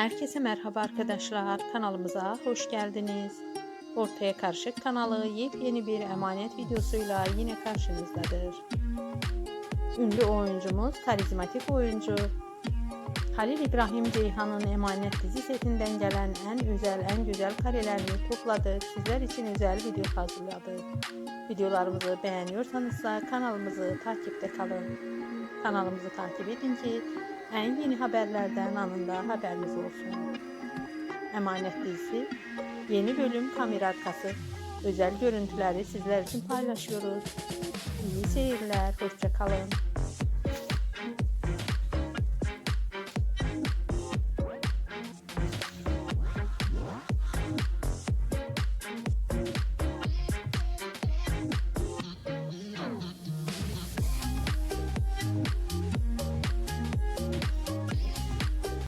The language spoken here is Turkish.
Herkese merhaba arkadaşlar. Kanalımıza hoş geldiniz. Ortaya Karışık kanalı yepyeni bir emanet videosuyla yine karşınızdadır. Ünlü oyuncumuz, karizmatik oyuncu Halil İbrahim Ceyhan'ın Emanet dizi setinden gelen en özel, en güzel karelerini topladık. Sizler için özel video hazırladık. Videolarımızı beğeniyorsanız da kanalımızı takipte kalın. Kanalımızı takip edin ki en yeni haberlerden anında haberiniz olsun. Emanet dizisi yeni bölüm kamera arkası özel görüntüleri sizler için paylaşıyoruz. İyi seyirler, hoşça kalın.